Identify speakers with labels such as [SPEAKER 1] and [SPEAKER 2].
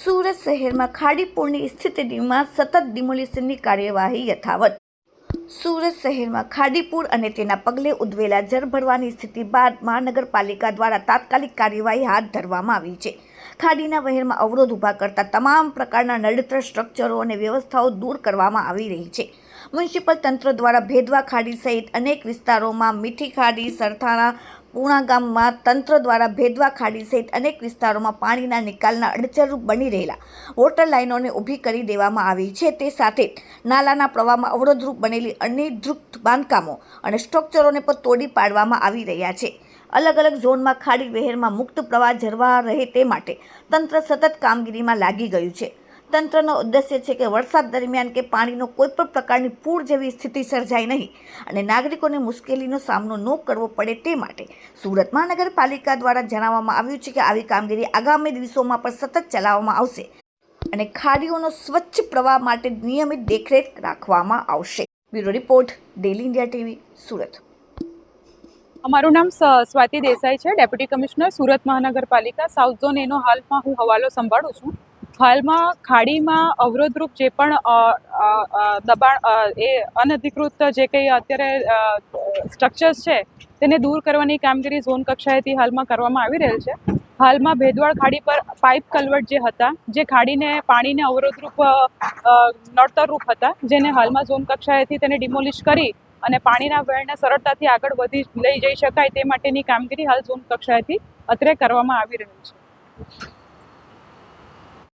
[SPEAKER 1] સુરત શહેરમાં ખાડીપુરની સ્થિતિમાં સતત ડિમોલિશનની કાર્યવાહી યથાવત. સુરત શહેરમાં ખાડીપુર અને તેના પગલે ઉદ્વેલા જળ ભરવાની સ્થિતિ બાદ મહાનગરપાલિકા દ્વારા તાત્કાલિક કાર્યવાહી હાથ ધરવામાં આવી છે. ખાડીના વહેરમાં અવરોધ ઊભા કરતા તમામ પ્રકારના નડત્ર સ્ટ્રક્ચરો અને વ્યવસ્થાઓ દૂર કરવામાં આવી રહી છે. મ્યુનિસિપલ તંત્ર દ્વારા ભેદવા ખાડી સહિત અનેક વિસ્તારોમાં મીઠી ખાડી, સરથાણા પૂણા ગામમાં તંત્ર દ્વારા ભેદવા ખાડી સહિત અનેક વિસ્તારોમાં પાણીના નિકાલના અડચરરૂપ બની રહેલા વોટર લાઇનોને ઊભી કરી દેવામાં આવી છે. તે સાથે નાલાના પ્રવાહમાં અવરોધરૂપ બનેલી અનિર્ધૃત બાંધકામો અને સ્ટ્રક્ચરોને પણ તોડી પાડવામાં આવી રહ્યા છે. અલગ અલગ ઝોનમાં ખાડી વહેરમાં મુક્ત પ્રવાહ જરવા રહે તે માટે તંત્ર સતત કામગીરીમાં લાગી ગયું છે. તંત્રનો ઉદ્દેશ્ય છે કે વરસાદ દરમિયાન કે પાણીનો કોઈ પણ પ્રકારની પૂર જેવી સ્થિતિ સર્જાય નહીં અને નાગરિકોને મુશ્કેલીનો સામનો ન કરવો પડે તે માટે સુરત મહાનગરપાલિકા દ્વારા જણાવવામાં આવ્યું છે કે આવી કામગીરી આગામી દિવસોમાં પણ સતત ચલાવવામાં આવશે અને ખાડીઓનો સ્વચ્છ પ્રવાહ માટે નિયમિત દેખરેખ રાખવામાં આવશે. Bureau report, daily India TV, Surat.
[SPEAKER 2] અમારું નામ સ્વાતિ દેસાઈ છે, ડેપ્યુટી કમિશનર સુરત મહાનગરપાલિકા. સાઉથ ઝોન એનો હાલમાં હું હવાલો સંભાળું છું. હાલમાં ખાડીમાં અવરોધરૂપ જે પણ દબાણ એ અનધિકૃત જે કંઈ અત્યારે સ્ટ્રક્ચર્સ છે, તેને દૂર કરવાની કામગીરી ઝોન કક્ષાએથી હાલમાં કરવામાં આવી રહેલ છે. હાલમાં ભેદવાડ ખાડી પર પાઇપ કલવર્ટ જે હતા, જે ખાડીને પાણીને અવરોધરૂપ નડતરરૂપ હતા, જેને હાલમાં ઝોન કક્ષાએથી તેને ડિમોલિશ કરી અને પાણીના વહેણને સરળતાથી આગળ વધી લઈ જઈ શકાય તે માટેની કામગીરી હાલ ઝોન કક્ષાએથી અત્રે કરવામાં આવી રહી છે.